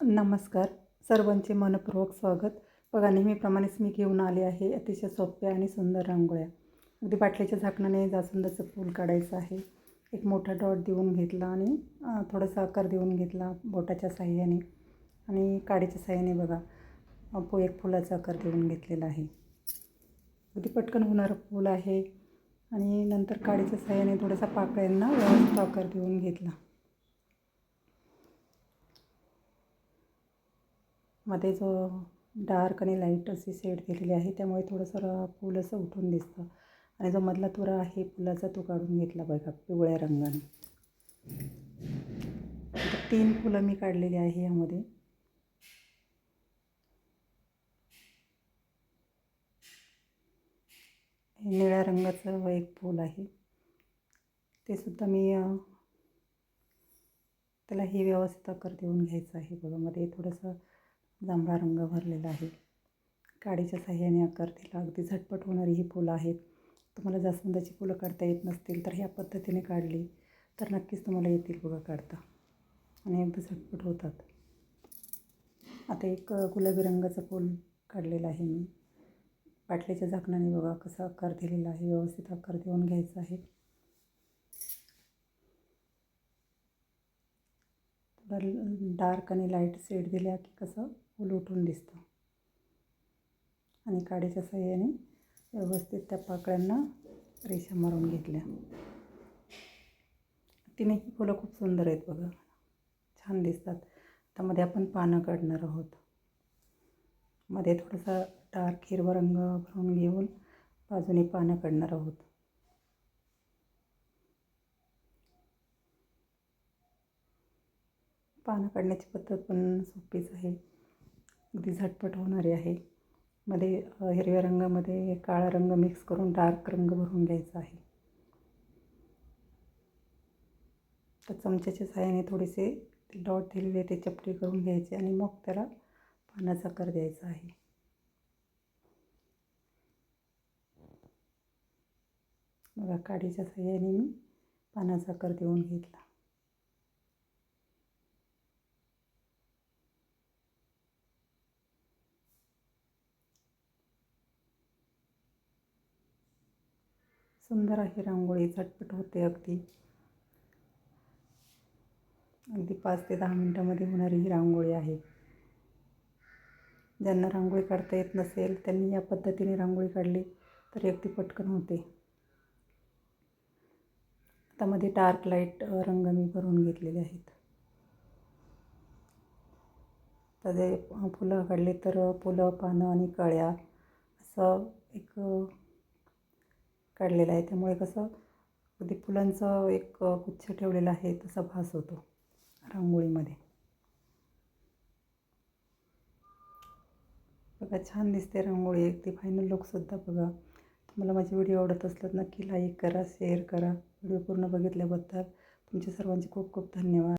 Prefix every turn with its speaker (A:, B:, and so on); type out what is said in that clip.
A: नमस्कार. सर्वांचे मनपूर्वक स्वागत. बघा नेहमीप्रमाणेच मी घेऊन आले आहे अतिशय सोप्या आणि सुंदर रांगोळ्या. अगदी बाटलीच्या झाकणाने जास्वंदाचं फूल काढायचं आहे. एक मोठा डॉट देऊन घेतला आणि थोडासा आकार देऊन घेतला बोटाच्या साह्याने आणि काडीच्या साह्याने बघा पो एक फुलाचा आकार देऊन घेतलेला आहे. अगदी पटकन होणारं फूल आहे आणि नंतर काडीच्या साह्याने थोडासा पाकळ्यांना व्यवस्थित आकार देऊन घेतला. मध्ये जो डार्क आणि लाइट अशी शेड दिलेली आहे त्यामुळे थोडंसं र- फूल असं उठून दिसतं. आणि जो मधला तुरा आहे फुलाचा तो काढून घेतला बघा पिवळ्या रंगाने. तीन फुलं मी काढलेली आहे यामध्ये. हे निळ्या रंगाचं एक फूल आहे. ते सुद्धा मी त्याला हे व्यवस्थित आकार देऊन घ्यायचं आहे बघा मध्ये थोडंसं जांभळा रंग भरलेला आहे. काडीच्या साह्याने आकार दिला अगदी झटपट होणारी ही फुलं आहेत. तुम्हाला जास्वंदाची फुलं काढता येत नसतील तर ह्या पद्धतीने काढली तर नक्कीच तुम्हाला येतील बघा काढता. आणि अगदी झटपट होतात. आता एक गुलाबी रंगाचं फूल काढलेलं आहे मी. बाटलीच्या झाकणाने बघा कसा आकार दिलेला आहे व्यवस्थित आकार देऊन घ्यायचा आहे. थोडा डार्क आणि लाइट शेड दिल्या की कसं उल उठून दिसतं. आणि काडीच्या सहाय्याने व्यवस्थित त्या पाकळ्यांना रेषा मारून घेतल्या. तिन्ही फुलं खूप सुंदर आहेत बघा. छान दिसतात. त्यामध्ये आपण पानं काढणार आहोत. मध्ये थोडासा डार्क हिरवा रंग भरून घेऊन बाजूने पानं काढणार आहोत. पानं काढण्याची पद्धत पण सोपीच आहे. अगदी झटपट होणारी आहे. मध्ये हिरव्या रंगामध्ये काळा रंग मिक्स करून डार्क रंग भरून घ्यायचा आहे. तर चमच्याच्या साह्याने थोडेसे ते डॉट दिलेले ते चपटे करून घ्यायचे आणि मग त्याला पानाचा आकार द्यायचा आहे. बघा काडीच्या साह्याने मी पानाचा आकार देऊन घेतला. सुंदर आहे रांगोळी झटपट होते अगदी. अगदी पाच ते दहा मिनटामध्ये होणारी ही रांगोळी आहे. ज्यांना रांगोळी काढता येत नसेल त्यांनी या पद्धतीने रांगोळी काढली तरी अगदी पटकन होते. आता मध्ये डार्क लाइट रंग मी भरून घेतलेले आहेत. तर जे फुलं काढले तर फुलं पानं आणि कळ्या असं एक काढलेला आहे. त्यामुळे कसं अगदी फुलांचं एक गुच्छ ठेवलेला आहे. तसा भास होतो रांगोळीमध्ये. बघा छान दिसते रांगोळी. अगदी फायनल लुकसुद्धा बघा. तुम्हाला माझे व्हिडिओ आवडत असल्यास नक्की लाईक करा शेअर करा. व्हिडिओ पूर्ण बघितल्याबद्दल तुमचे सर्वांचे खूप खूप धन्यवाद.